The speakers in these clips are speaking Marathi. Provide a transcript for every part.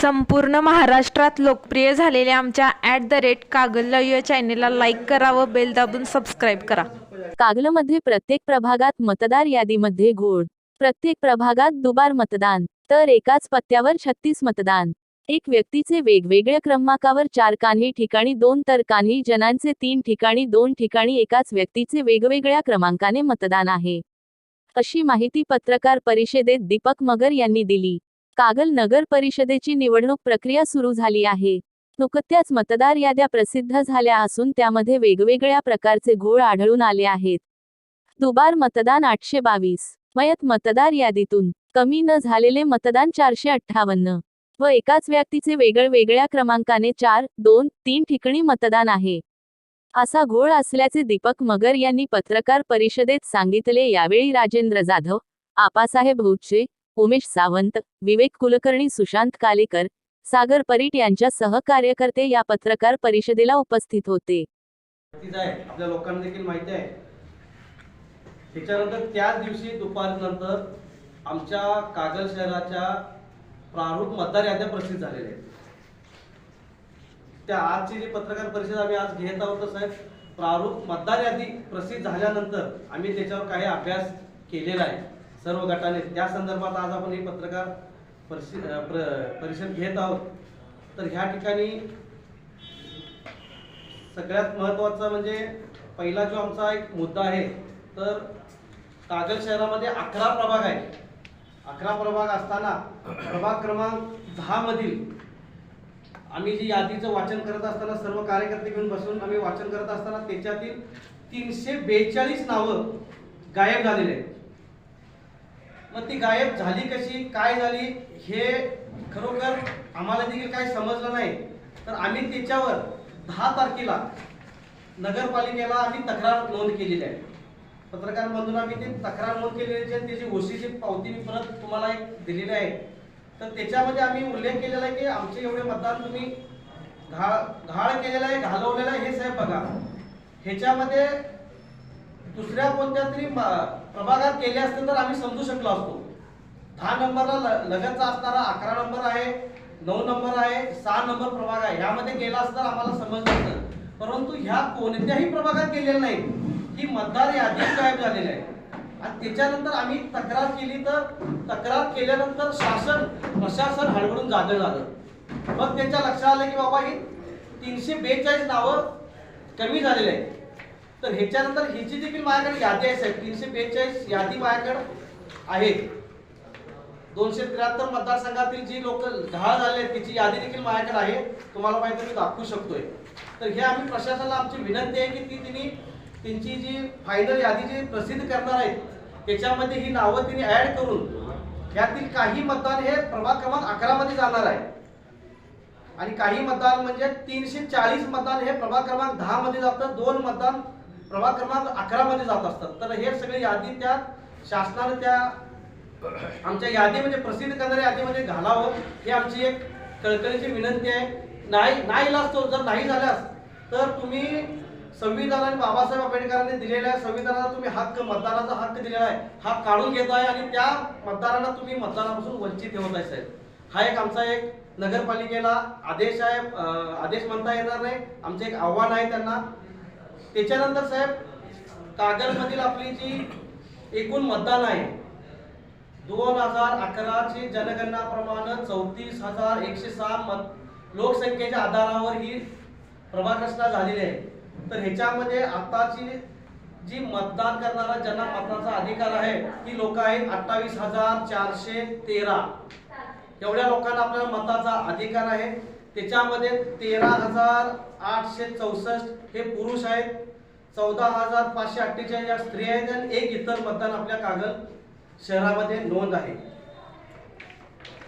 संपूर्ण महाराष्ट्रात लोकप्रिय झालेल्या आमच्या ॲट द रेट कागल या चॅनेलला लाईक करा व बेल दाबून सबस्क्राईब करा. कागलमध्ये प्रत्येक प्रभागात मतदार यादीमध्ये घोळ. प्रत्येक प्रभागात दुबार मतदान तर एकाच पत्त्यावर छत्तीस मतदान. एक व्यक्तीचे वेगवेगळ्या क्रमांकावर चार कान्ही ठिकाणी दोन तर कान्ही जणांचे तीन ठिकाणी दोन ठिकाणी एकाच व्यक्तीचे वेगवेगळ्या क्रमांकाने मतदान आहे. अशी माहिती पत्रकार परिषदेत दीपक मगर यांनी दिली. कागल नगर परिषदेची निवडणूक प्रक्रिया सुरू झाली आहे. नुकत्याच मतदार याद्या प्रसिद्ध झाल्या असून त्यामध्ये वेगवेगळ्या प्रकारचे घोळ आढळून आले आहेत. दुबार मतदान आठशे बावीस. मयत मतदार यादीतून कमी न झालेले मतदान चारशे अठ्ठावन्न. व एकाच व्यक्तीचे वेगळ्या क्रमांकाने चार दोन तीन ठिकाणी मतदान आहे. असा घोळ असल्याचे दीपक मगर यांनी पत्रकार परिषदेत सांगितले. यावेळी राजेंद्र जाधव आपासाहेब हुच्चे उमेश सावंत विवेक कुलकर्णी सुशांत कालेकर सागर परीट यांच्या सहकार्यकर्ते या पत्रकार परिषदेला उपस्थित होते. आपल्या लोकांना देखील माहिती आहे. त्याच्यानंतर त्याच दिवशी दुपारनंतर आमच्या कागल शहराच्या प्रारूप मतदार याद्या प्रसिद्ध झालेल्या आहेत. त्या आजची जी पत्रकार परिषद आम्ही आज घेत आहोत साहेब प्रारूप मतदार यादी प्रसिद्ध झाल्यानंतर आम्ही त्याच्यावर काही अभ्यास केलेला आहे. सर्व गटाने. त्या संदर्भात आज आपण ही पत्रकार परिषद परिषद घेत आहोत. तर ह्या ठिकाणी सगळ्यात महत्त्वाचा म्हणजे पहिला जो आमचा एक मुद्दा आहे तर कागल शहरामध्ये अकरा प्रभाग आहे अकरा प्रभाग असताना प्रभाग क्रमांक दहामधील आम्ही जी यादीचं वाचन करत असताना सर्व कार्यकर्ते घेऊन बसून आम्ही वाचन करत असताना त्याच्यातील तीनशे बेचाळीस नावं गायब झालेली आहेत. मग ती गायब झाली कशी? काय झाली? हे खरोखर आम्हाला देखील काही समजलं नाही. तर आम्ही तिच्यावर दहा तारखेला नगरपालिकेला आम्ही तक्रार नोंद केलेली आहे. पत्रकार बंधून आम्ही ती तक्रार नोंद केलेली आहे. त्याची ओसीची पावती मी परत तुम्हाला एक दिलेली आहे. तर त्याच्यामध्ये आम्ही उल्लेख केलेला आहे की आमचे एवढे मतदान तुम्ही घाळ घाळ केलेला आहे घालवलेला आहे. हे साहेब बघा. ह्याच्यामध्ये दुसऱ्या कोणत्या तरी सभागार प्रभागात केले असते तर आम्ही समजू शकलो असतो. दहा नंबरला ल- लगतचा असणारा अकरा नंबर आहे नऊ नंबर आहे सहा नंबर प्रभाग आहे. ह्यामध्ये गेला असता आम्हाला समजलं. असतं परंतु ह्या कोणत्याही प्रभागात गेलेलं नाही. ही मतदार यादी गायब झालेली आहे. आणि त्याच्यानंतर आम्ही तक्रार केली तर तक्रार केल्यानंतर शासन प्रशासन हळवळून जागं झालं. मग त्यांच्या लक्षात आलं की बाबा ही तीनशे बेचाळीस नावं कमी झालेली आहेत. तर ह्याच्यानंतर हिची देखील माझ्याकडे यादी आहे साहेब. तीनशे बेचाळीस यादी माझ्याकडे आहे दोनशे त्र्याहत्तर मतदारसंघातील जी लोक घाळ झाले आहेत यादी देखील माझ्याकडे आहे. तुम्हाला माहिती मी दाखवू शकतोय. तर हे आम्ही प्रशासनाला आमची विनंती आहे की ती तिने त्यांची जी फायनल यादी जी प्रसिद्ध करणार आहेत त्याच्यामध्ये ही नावं तिने ऍड करून यातील काही मतदान हे प्रभाग क्रमांक अकरा मध्ये जाणार आहे. आणि काही मतदान म्हणजे तीनशे चाळीस मतदान हे प्रभाग क्रमांक दहा मध्ये जातं. दोन मतदान प्रभाग क्रमांक अकरा मध्ये जात असतात. तर हे सगळे यादी त्या शासनाने त्या आमच्या यादीमध्ये प्रसिद्ध करणाऱ्या यादीमध्ये घालावं ही आमची एक कळकळीची विनंती आहे. नाही नाही तो जर नाही झाल्यास तर तुम्ही संविधानाने बाबासाहेब आंबेडकरांनी दिलेल्या संविधानाला तुम्ही हक्क मतदानाचा हक्क दिलेला आहे. हा काढून घेत आहे आणि त्या मतदारांना तुम्ही मतदानापासून वंचित ठेवत आहे साहेब. हा एक आमचा एक नगरपालिकेला आदेश आहे आदेश म्हणता येणार नाही. आमचं एक आव्हान आहे त्यांना. त्याच्यानंतर साहेब कागलमधील आपली जी एकूण मतदान आहे दोन हजार अकराची जनगणनाप्रमाणे चौतीस हजार एकशे सहा मत लोकसंख्येच्या आधारावर ही प्रभाग झालेली आहे. तर ह्याच्यामध्ये आताची जी मतदान करणारा ज्यांना मतदानाचा अधिकार आहे ती लोक आहेत अठ्ठावीस हजार चारशे तेरा. एवढ्या लोकांना आपल्याला मताचा अधिकार आहे. त्याच्यामध्ये तेरा हजार आठशे चौसष्ट हे पुरुष आहेत. चौदा हजार पाचशे अठ्ठेचाळीस या स्त्री आहेत आणि एक इतर मतदान आपल्या कागल शहरामध्ये नोंद आहे.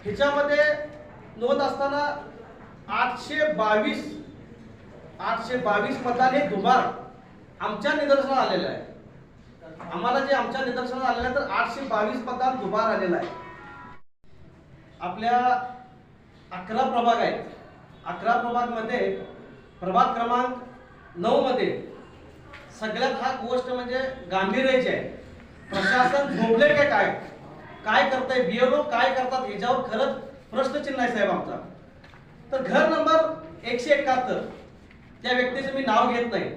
ह्याच्यामध्ये नोंद असताना आठशे बावीस आठशे बावीस मतदान हे दुबार आमच्या निदर्शनात आलेलं आहे. आम्हाला जे आमच्या निदर्शनात आलेलं आहे तर आठशे बावीस मतदान दुबार आलेलं आहे. आपल्या अकरा प्रभाग आहेत. अकरा प्रभागमध्ये प्रभाग क्रमांक नऊमध्ये सगळ्यात हा गोष्ट म्हणजे गांभीर्याची आहे. प्रशासन झोपले काय काय? काय करताय? बिएलओ काय करतात? ह्याच्यावर खरंच प्रश्नचिन्ह आहे साहेब आमचा. तर घर नंबर एकशे एकाहत्तर. त्या व्यक्तीचं मी नाव घेत नाही.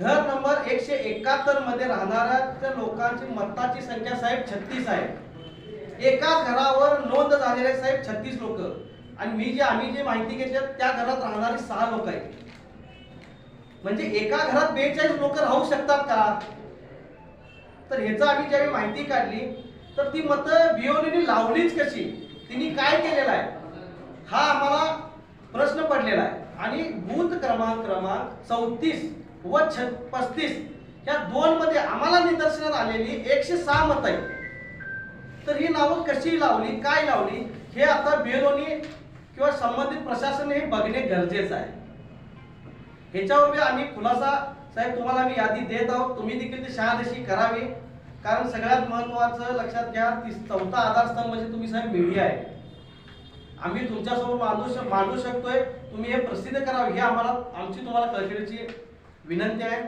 घर नंबर एकशे एकाहत्तरमध्ये राहणाऱ्या त्या लोकांची मताची संख्या साहेब छत्तीस आहे. एकाच घरावर नोंद झालेले साहेब छत्तीस लोक. आणि मी जे आम्ही जी माहिती घेतली त्या घरात राहणारे सहा लोक आहेत. म्हणजे एका घरात बेचाळीस लोक राहू शकतात का? तर ह्याचं आम्ही ज्यावेळी माहिती काढली तर ती मतं बिओलीने लावलीच कशी? तिने काय केलेलं आहे? हा आम्हाला प्रश्न पडलेला आहे. आणि बूथ क्रमांक क्रमांक चौतीस व छ पस्तीस या दोन मध्ये आम्हाला निदर्शनात आलेली एकशे सहा मत आहे तर ही नावं कशी लावली काय लावली हे आता बिओनी किंवा संबंधित प्रशासन हे बघणे गरजेचं आहे. ह्याच्यावर बी आम्ही खुलासा साहेब तुम्हाला मी यादी देत आहोत. तुम्ही देखील ती शहादशी करावी. कारण सगळ्यात महत्वाचं लक्षात घ्या ती चौथा आधारस्तंभ म्हणजे तुम्ही साहेब मीडिया आहे. आम्ही तुमच्यासमोर मांडू शक मांडू शकतोय. तुम्ही हे प्रसिद्ध करावे ही आम्हाला आमची तुम्हाला कळकळीची विनंती आहे.